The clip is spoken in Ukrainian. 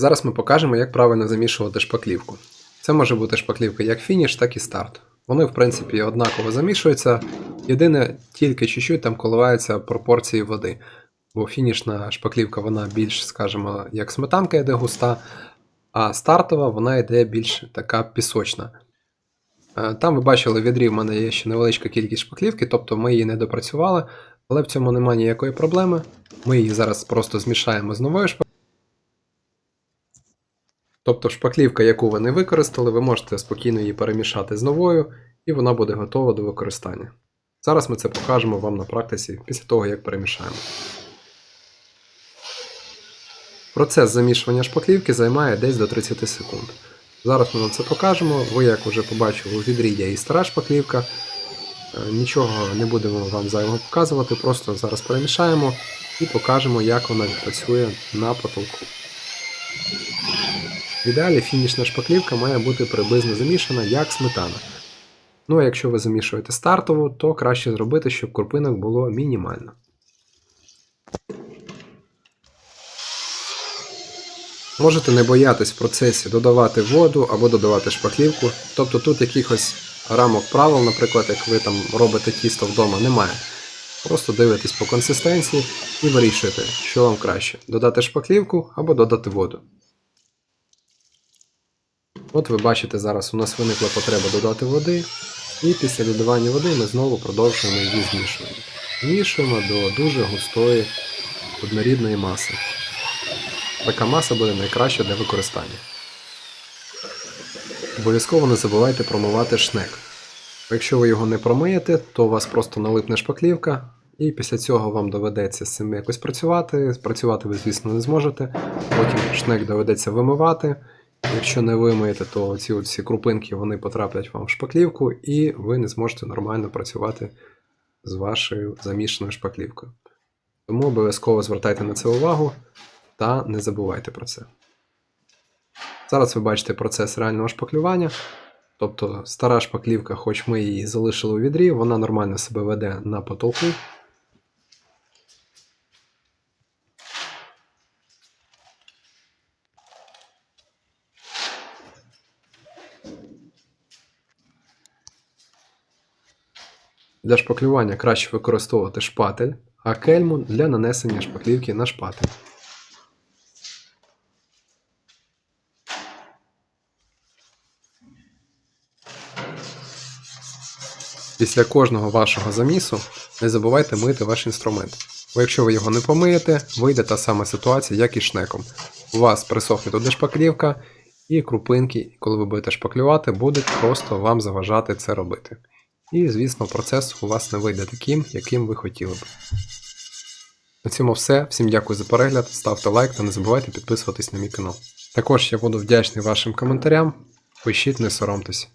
Зараз ми покажемо, як правильно замішувати шпаклівку. Це може бути шпаклівка як фініш, так і старт. Вони, в принципі, однаково замішуються. Єдине, тільки чуть-чуть там коливаються пропорції води. Бо фінішна шпаклівка вона більш, скажімо, як сметанка йде густа, а стартова вона йде більш така пісочна. Е, Там ви бачили в відрі в мене є ще невеличка кількість шпаклівки, тобто ми її не допрацювали, але в цьому немає ніякої проблеми. Ми її зараз просто змішаємо з новою шпаклівкою. Тобто шпаклівка, яку ви не використали, ви можете спокійно її перемішати з новою, і вона буде готова до використання. Зараз ми це покажемо вам на практиці після того, як перемішаємо. Процес замішування шпаклівки займає десь до 30 секунд. Зараз ми вам це покажемо. Ви, як вже побачили, у відрі є і стара шпаклівка. Е, Нічого не будемо вам зайвого показувати, просто зараз перемішаємо і покажемо, як вона працює на потолку. В ідеалі фінішна шпаклівка має бути приблизно замішана як сметана. Ну а якщо ви замішуєте стартову, то краще зробити, щоб крупинок було мінімально. Можете не боятись в процесі додавати воду або додавати шпаклівку. Тобто тут якихось рамок правил, наприклад, як ви там робите тісто вдома, немає. Просто дивитесь по консистенції і вирішуєте, що вам краще: додати шпаклівку або додати воду. От ви бачите, зараз у нас виникла потреба додати води, і після додавання води ми знову продовжуємо її змішувати. Змішуємо до дуже густої однорідної маси. Така маса буде найкраща для використання. Обов'язково не забувайте промивати шнек. Якщо ви його не промиєте, то у вас просто налипне шпаклівка, і після цього вам доведеться з цим якось працювати. Працювати ви, звісно, не зможете. Потім шнек доведеться вимивати. Якщо не вимиєте, то ці всі крупинки вони потраплять вам в шпаклівку, і ви не зможете нормально працювати з вашою замішаною шпаклівкою. Тому обов'язково звертайте на це увагу та не забувайте про це. Зараз ви бачите процес реального шпаклювання. Тобто стара шпаклівка, хоч ми її залишили у відрі, вона нормально себе веде на потолку. Для шпаклювання краще використовувати шпатель, а кельму для нанесення шпаклівки на шпатель. Після кожного вашого замісу не забувайте мити ваш інструмент. Бо якщо ви його не помиєте, вийде та сама ситуація, як і шнеком. У вас присохне туди шпаклівка, і крупинки, коли ви будете шпаклювати, будуть просто вам заважати це робити. І, звісно, процес у вас не вийде таким, яким ви хотіли б. На цьому все. Всім дякую за перегляд, ставте лайк та не забувайте підписуватись на мій канал. Також я буду вдячний вашим коментарям. Пишіть, не соромтесь.